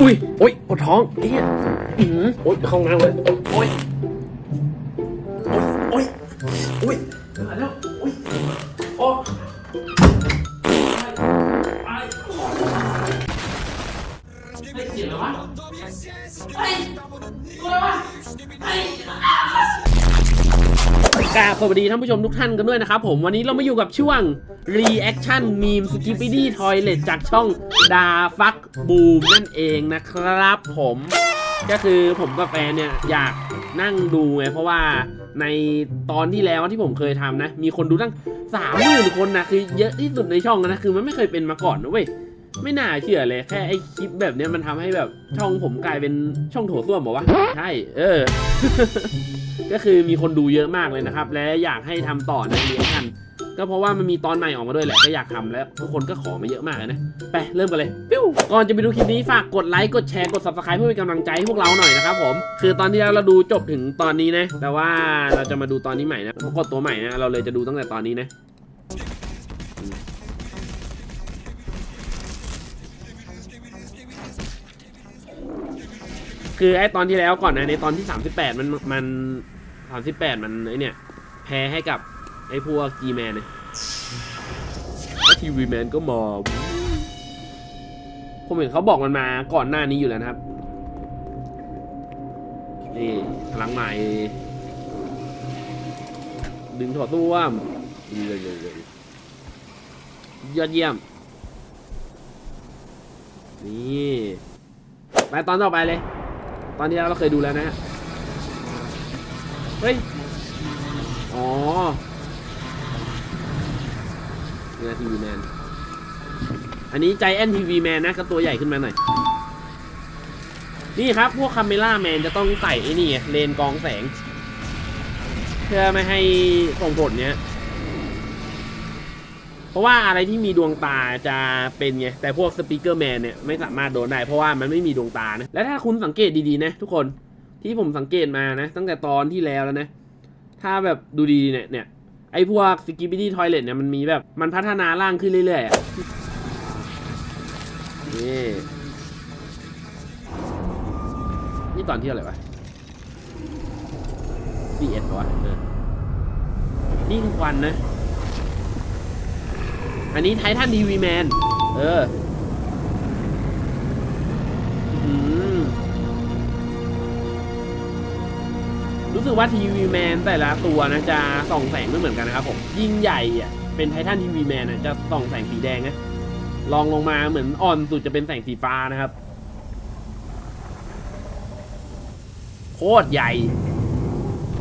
อุ้ยโอ้ยปวดท้องไอ้เหี้ยอือโอ้ยเข้าห้องน้ำเลยโอ้ยโอ้ยโอ้ยมาแล้ว สวัสดีท่านผู้ชมทุกท่านกันด้วยนะครับผมวันนี้เรามาอยู่กับช่วง Reaction Meme Skippity Toilet จากช่องดาฟักบูมนั่นเองนะครับผมก็คือผมกับแฟนเนี่ยอยากนั่งดูไงเพราะว่าในตอนที่แล้วที่ผมเคยทำนะ มีคนดูตั้งสามหมื่นคนนะคือเยอะที่สุดในช่องนะคือมันไม่เคยเป็นมาก่อนนะเว้ย ไม่น่าเชื่อเลย แค่ไอ้คลิปแบบเนี้ยมันทำให้แบบช่องผมกลายเป็นช่องโถส้วมบอกว่าใช่เออ ก็คือมีคนดูเยอะมากเลยนะครับ และอยากให้ทำต่อในเรียนกันก็เพราะว่ามันมีตอนใหม่ออกมาด้วยแหละก็อยากทำแล้วทุกคนก็ขอมาเยอะมากนะไปเริ่มกันเลยปิ้วก่อนจะไปดูคลิปนี้ฝากกดไลค์กดแชร์กด subscribe เพื่อเป็นกำลังใจให้พวกเราหน่อยนะครับผม คือตอนที่เราดูจบถึงตอนนี้นะ แต่ว่าเราจะมาดูตอนนี้ใหม่นะกดตัวใหม่นะเราเลยจะดูตั้งแต่ตอนนี้นะ คือไอ้ตอนที่แล้วก่อนนะในตอนที่ 38 มันมัน38 มันไอเนี่ยแพ้ให้กับไอ้พวก G Man เนี่ยแล้วทีวีแมนก็มาผมเห็นเขาบอกมันมาก่อนหน้านี้อยู่แล้วนะครับ นี่พลังใหม่ ดึงถอดตู้วมเลยเลยเลยยอดเยี่ยม นี่ ไปตอนต่อไปเลย ตอนที่เราเคยดูแล้วนะเฮ้ย อ๋อเนี่ยทีวีแมน อันนี้ใจแอนทีวีแมนนะก็ตัวใหญ่ขึ้นมาหน่อย นี่ครับ พวกคาเมล่าแมนจะต้องใส่ไอ้นี่เลนกองแสง เพื่อไม่ให้ส่งผลเนี้ย เพราะว่าอะไรที่มีดวงตาจะเป็นไง แต่พวกสปีกเกอร์แมนเนี่ยไม่สามารถโดนได้ เพราะว่ามันไม่มีดวงตานะ และถ้าคุณสังเกตดีๆนะทุกคนที่ผมสังเกตมานะ ตั้งแต่ตอนที่แล้วแล้วนะ ถ้าแบบดูดีๆเนี่ยเนี่ยไอ้พวกสกิป i ดี้ทอยเลทเนี่ยมันมีแบบมันพัฒนาร่างขึ้นเรื่อยๆอะนี่นี่ตอนที่อะไรวะ41วะเออนี่คือควันนะ อันนี้ไททันทีวีแมน เออรู้สึกว่าทีวีแมนแต่ละตัวนะจะส่องแสงไม่เหมือนกันนะครับผม ยิ่งใหญ่อะเป็นไททันทีวีแมนอะจะส่องแสงสีแดงนะลองลงมาเหมือนอ่อนสุดจะเป็นแสงสีฟ้านะครับ โคตรใหญ่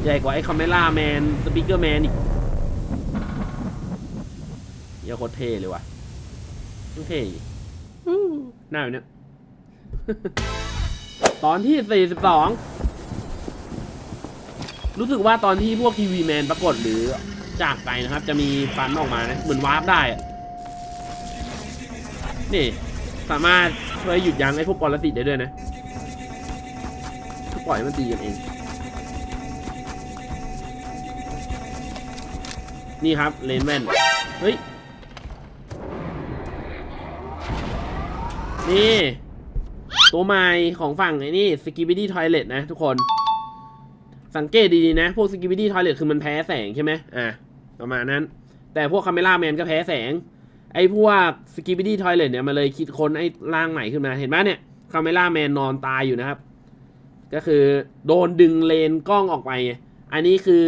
ใหญ่กว่าไอ้คาเมล่าแมนสปีกเกอร์แมนอีก เหี้ยอะโคตรเท่เลยว่ะเท่อีกอู้หน้าแบบเนี้ย ตอนที่ 42 รู้สึกว่าตอนที่พวกทีวีแมนปรากฏหรือจากไปนะครับ จะมีฟันออกมานะ เหมือนวาร์ปได้อะนี่ สามารถช่วยหยุดยั้งไอ้พวกปรสิตได้ด้วยนะก็ปล่อยให้มันตีกันเอง นี่ครับเลนแว่นเฮ้ย นี่ ตัวใหม่ของฝั่งไอ้นี่สกิบิดี้ทอยเลตนะทุกคน สังเกตดีๆนะ พวกสกิบิดี้ทอยเลตคือมันแพ้แสงใช่ไหมอะ ประมาณนั้น แต่พวกคาเมล่าแมนก็แพ้แสง ไอ้พวกสกิบิดี้ทอยเลตเนี่ยมันเลยคิดค้นไอ้ร่างใหม่ขึ้นมาเห็นไหมเนี่ยคาเมล่าแมนนอนตายอยู่นะครับ ก็คือโดนดึงเลนกล้องออกไป อันนี้คือ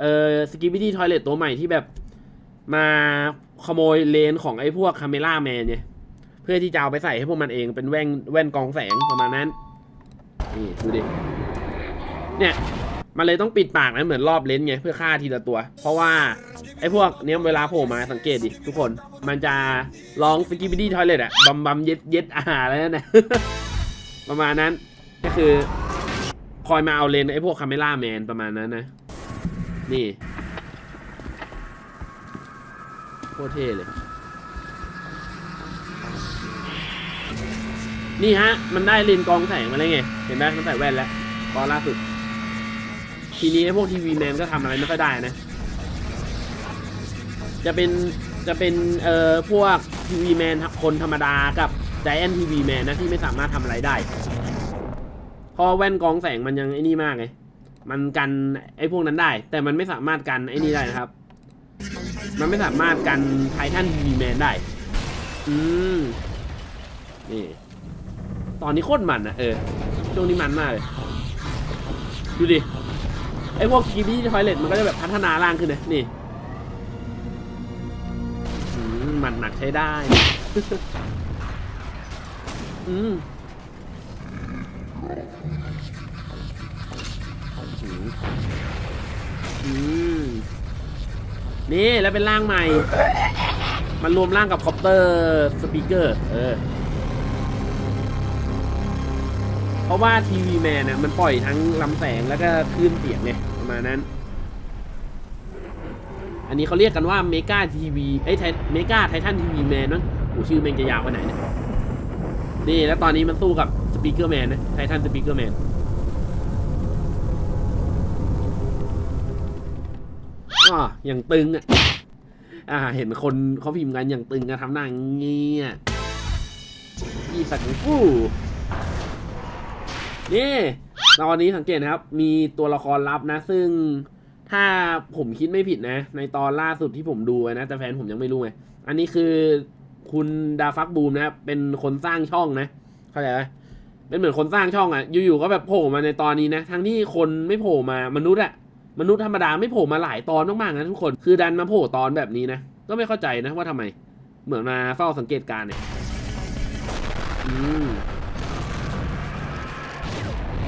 เอ่อสกิบิดี้ทอยเลตตัวใหม่ที่แบบมาขโมยเลนของไอ้พวกคาเมล่าแมนเนี่ย เพื่อที่จะเอาไปใส่ให้พวกมันเองเป็นแว่นแว่นกองแสงประมาณนั้น นี่ดูดิ เนี่ยมันเลยต้องปิดปากนะเหมือนรอบเลนส์ไงเพื่อฆ่าทีละตัว เพราะว่าไอ้พวกเนี้ยเวลาโผล่มาสังเกตดิทุกคน มันจะร้องสกิปปี้ทอยเลตอะบัมบัมเย็ดเย็ดอาหารแล้วนะประมาณนั้นก็คือ คอยมาเอาเลนส์ไอ้พวกคาเมล่าแมนประมาณนั้นนะ นี่โคตรเท่เลย นี่ฮะ มันได้เลนส์กองแสงมาแล้วไง เห็นไหมมันใส่แว่นแล้วตอนล่าสุด ทีนี้ไอ้พวกทีวีแมนก็ทำอะไรไม่ค่อยได้นะ จะเป็นจะเป็นเอ่อพวกทีวีแมนคนธรรมดากับ Giant TV Man นะที่ไม่สามารถทำอะไรได้พอแว่นกองแสงมันยังไอ้นี่มากไงมันกันไอ้พวกนั้นได้ แต่มันไม่สามารถกันไอ้นี่ได้นะครับ มันไม่สามารถกันไททัน TV Man ได้ อืมนี่ ตอนนี้โคตรมันอะเออช่วงนี้มันมากเลยดูดิไอ้พวกกีบี้ทอยเลตมันก็จะแบบพัฒนาล่างขึ้นนะนี่มันหนักใช้ได้อืมอืมอืมนี่แล้วเป็นร่างใหม่ มันรวมร่างกับคอปเตอร์สปีกเกอร์ เออ เพราะว่าทีวีแมนเนี่ยมันปล่อยทั้งลำแสงแล้วก็คลื่นเสียงเนี่ยประมาณนั้น อันนี้เขาเรียกกันว่าเมกาทีวีไอ้เมกาไททันทีวีแมนมั้งโอ้ชื่อแมงจะยาวขนาดไหนเนี่ยนี่แล้วตอนนี้มันสู้กับสปีกเกอร์แมนนะไททันสปีกเกอร์แมนอ๋ออย่างตึงอะอ่า เห็นคนเขาพิมพ์กันอย่างตึงอะทำหน้าอย่างเงี้ยอีสักฟู่ นี่ตอนนี้สังเกตนะครับ มีตัวละครลับนะ ซึ่งถ้าผมคิดไม่ผิดนะ ในตอนล่าสุดที่ผมดูนะ แต่แฟนผมยังไม่รู้ไงอันนี้คือคุณดาฟักบูมนะครับเป็นคนสร้างช่องนะ เข้าใจไหมเป็นเหมือนคนสร้างช่องอะ่ะ อยู่ๆก็แบบโผล่มาในตอนนี้นะ ทั้งที่คนไม่โผล่มามนุษย์อะมนุษย์ธรรมดาไม่โผล่มาหลายตอนมากๆนะทุกคน คือดันมาโผล่ตอนแบบนี้นะ ก็ไม่เข้าใจนะว่าทำไม เหมือนมาเฝ้าสังเกตการณ์เนี่ย อืม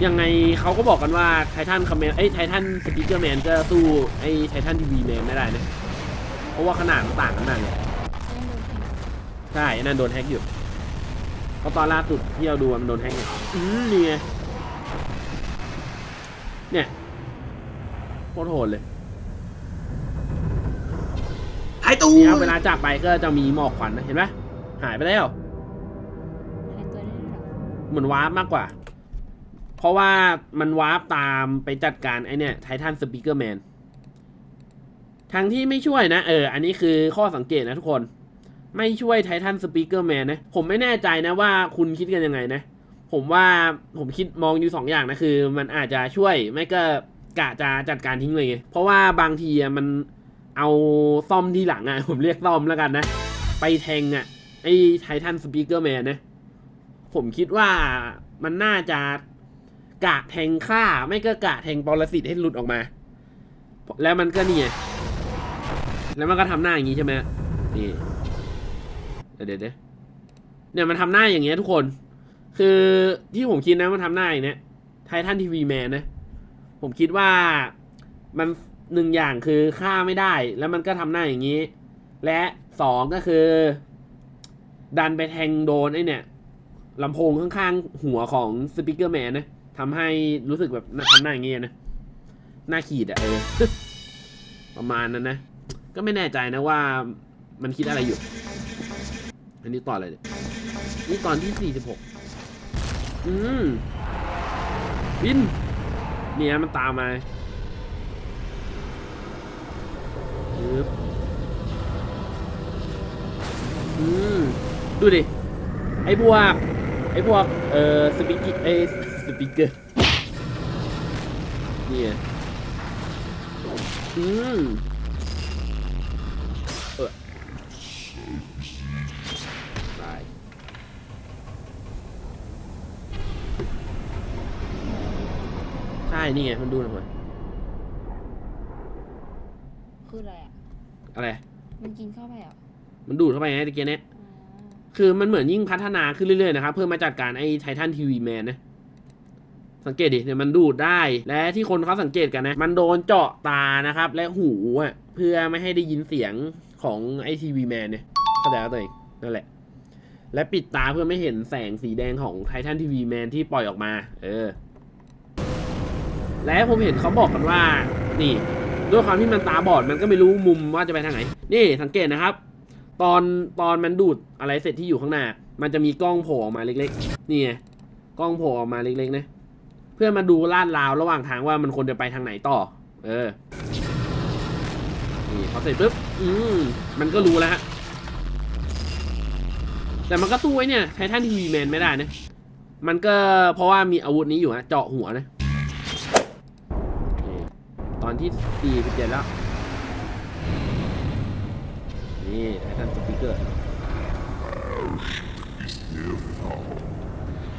ยังไงเขาก็บอกกันว่าไททันคอมเมนไอ้ไททันสปีกเกอร์แมนก็สู้ไอ้ไททันทีวีแมนไม่ได้นะเพราะว่าขนาดมันต่างกันมากเลยใช่ไอ้นั่นโดนแฮกอยู่เพราะตอนล่าสุดที่เราดูอะมันโดนแฮกเนี่ยอืมนี่ไงเนี่ยโคตรโหดเลยหายตูนี่ครับเวลาจากไปก็จะมีหมอกควันนะเห็นไหมหายไปแล้ว หายตัวได้ด้วยเหรอเหมือนวาร์ปมากกว่าเพ ราะว่ามันวาร์ปตามไปจัดการไอเนี่ยไททันสปีกเกอร์แมนทั้งที่ไม่ช่วยนะ เออ อันนี้คือข้อสังเกตนะทุกคน ไม่ช่วยไททันสปีกเกอร์แมนนะ ผมไม่แน่ใจนะว่าคุณคิดกันยังไงนะ ผมว่าผมคิดมองอยู่สองอย่างนะคือ มันอาจจะช่วยไม่ก็กะจะจัดการทิ้งเลยไงเพราะว่าบางทีมันเอาซ่อมที่หลังอะผมเรียกซ่อมแล้วกันนะ ไปแทงอะไอ้ไททันสปีกเกอร์แมนนะ ผมคิดว่ามันน่าจะ กะแทงฆ่า ไม่ก็กะแทงปรสิตให้หลุดออกมา แล้วมันก็นี่ไงแล้วมันก็ทำหน้าอย่างนี้ใช่ไหมนี่เดี๋ยวเดี๋ยวเนี่ยมันทำหน้าอย่างเงี้ยทุกคน คือที่ผมคิดนะมันทำหน้าอย่างเนี้ยไททันทีวีแมนนะ ผมคิดว่ามันหนึ่งอย่างคือฆ่าไม่ได้ แล้วมันก็ทำหน้าอย่างนี้ และสองก็คือ ดันไปแทงโดนไอ้เนี่ยลำโพงข้างๆหัวของสปีกเกอร์แมนนะ ทำให้รู้สึกแบบทำหน้าอย่างเงี้ยนะ หน้าขีดอะเออ ประมาณนั้นนะ ก็ไม่แน่ใจนะว่ามันคิดอะไรอยู่ อันนี้ตอนอะไรเนี่ย นี่ตอนที่สี่สิบหกอืมวิน เนี่ยมันตามมาปึ๊บอืม ดูดิ ไอ้พวก ไอ้พวก เอ่อ สปีกไอ้ สปีกเกอร์นี่ไงอืมเออตายใช่นี่ไงมันดูหน่อยคืออะไรอะ อะไร มันกินเข้าไปเหรอมันดูดเข้าไปไงตะเกียเนี้ยอ๋อคือมันเหมือนยิ่งพัฒนาขึ้นเรื่อยๆนะครับ เพื่อมาจัดการไอ้ไททันทีวีแมนนะ สังเกตดิเนี่ยมันดูดได้ และที่คนเขาสังเกตกันนะ มันโดนเจาะตานะครับ และหูอะเพื่อไม่ให้ได้ยินเสียงของไอทีวีแมนเนี่ยเข้าใจตัวเองนั่นแหละ และปิดตาเพื่อไม่เห็นแสงสีแดงของไททันทีวีแมนที่ปล่อยออกมา เออ และผมเห็นเขาบอกกันว่า นี่ ด้วยความที่มันตาบอดมันก็ไม่รู้มุมว่าจะไปทางไหน นี่สังเกตนะครับ ตอนตอนมันดูดอะไรเสร็จที่อยู่ข้างหน้า มันจะมีกล้องโผล่ออกมาเล็ก ๆ นี่ไงกล้องโผล่ออกมาเล็กๆนะ เพื่อมาดูลาดราวระหว่างทางว่ามันควรจะไปทางไหนต่อ เออ นี่พอเสร็จปุ๊บ อืม มันก็รู้แล้วฮะ แต่มันก็สู้ไอ้เนี่ยไททันทีวีแมนไม่ได้นะ มันก็เพราะว่ามีอาวุธนี้อยู่นะเจาะหัวนะตอนที่สี่สิบเจ็ดแล้ว นี่ไททันสปีกเกอร์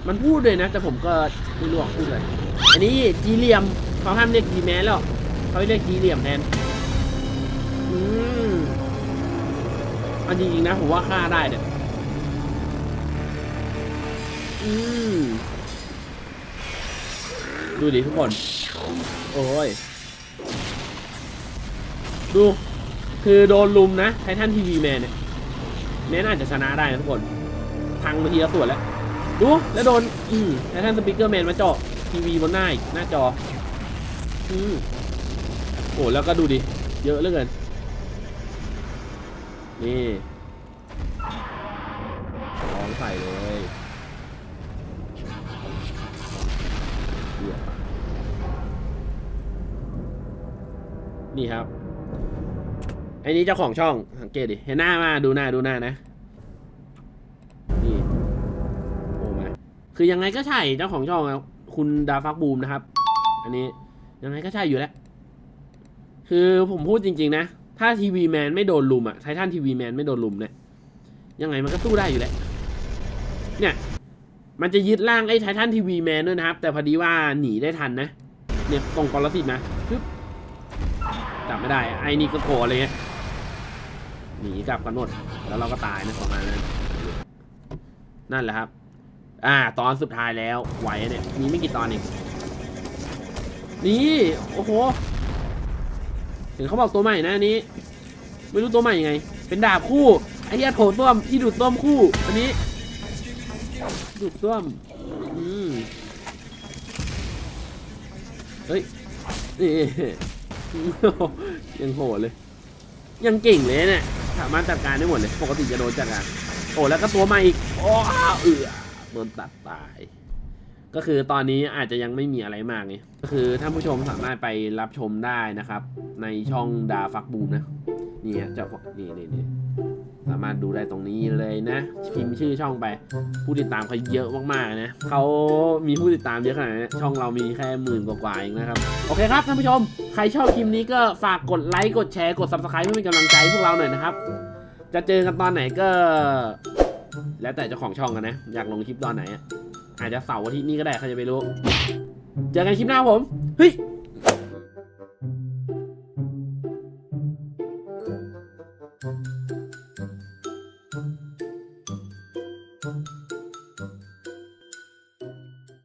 มันพูดเลยนะ แต่ผมก็ไม่รู้ว่าพูดอะไรอันนี้จีเหลี่ยมเขาห้ามเรียกจีแมนแล้วเขาเรียกจีเหลี่ยมแทนอืมอันจริงๆนะผมว่าฆ่าได้เนี่ยอืมดูดิทุกคน โอ้ย ดู คือโดนลุมนะไททันทีวีแมนเนี่ยแม้นอาจจะชนะได้นะทุกคน พังมาทีละส่วนแล้ว ดูแล้วโดนอืมไททันสปีกเกอร์แมนมาเจาะทีวีบนหน้าอีกหน้าจออืมโอ้แล้วก็ดูดิ เยอะเหลือเกิน นี่ท้องใส่เลยเหี้ยนี่ครับไอ้นี้เจ้าของช่องสังเกตดิเห็นหน้ามาดูหน้าดูหน้านะ คือยังไงก็ใช่เจ้าของช่องคุณดาฟักบูมนะครับ อันนี้ยังไงก็ใช่อยู่แล้ว คือผมพูดจริง ๆ นะ ถ้าทีวีแมนไม่โดนลุมอะไททันทีวีแมนไม่โดนลุมเนี่ยยังไงมันก็สู้ได้อยู่แหละเนี่ยมันจะยึดร่างไอ้ไททันทีวีแมนด้วยนะครับ แต่พอดีว่าหนีได้ทันนะ เนี่ยตรงปรสิตนะปึ๊บจับไม่ได้ ไอ้นี่ก็โกรธเลยไงหนีกลับกันหมดแล้วเราก็ตายนะประมาณนั้นนั่นแหละครับ อ่า ตอนสุดท้ายแล้วไหวเนี่ยมีไม่กี่ตอนเองนี่ โอ้โหเห็นเขาบอกตัวใหม่นะอันนี้ ไม่รู้ตัวใหม่ยังไง เป็นดาบคู่ไอ้เหี้ยโถส้วมที่ดูดส้วมคู่ อันนี้ ดูดส้วม อืมเฮ้ยนี่ยังโหดเลย ยังเก่งเลยเนี่ยสามารถจัดการได้หมดเลย ปกติจะโดนจัดการโอ้แล้วก็ตัวใหม่อีกโอ้เอือ โดนตัดตาย ก็คือตอนนี้อาจจะยังไม่มีอะไรมากไงก็คือท่านผู้ชมสามารถไปรับชมได้นะครับ ในช่องดาฟักบูมนะนี่ฮะเจ้าของนี่นี่นี่สามารถดูได้ตรงนี้เลยนะ พิมพ์ชื่อช่องไป ผู้ติดตามเขาเยอะมากๆนะเขามีผู้ติดตามเยอะขนาดนี้ช่องเรามีแค่หมื่นกว่าๆเองนะครับ โอเคครับท่านผู้ชม ใครชอบคลิปนี้ก็ฝากกดไลค์ กดแชร์ กด subscribe เพื่อเป็นกำลังใจให้พวกเราหน่อยนะครับ จะเจอกันตอนไหนก็ แล้วแต่เจ้าของช่องกันนะ อยากลงคลิปตอนไหนอะอาจจะเสาร์อาทิตย์นี้ก็ได้ใครจะไปรู้ เจอกันคลิปหน้าผม เฮ้ย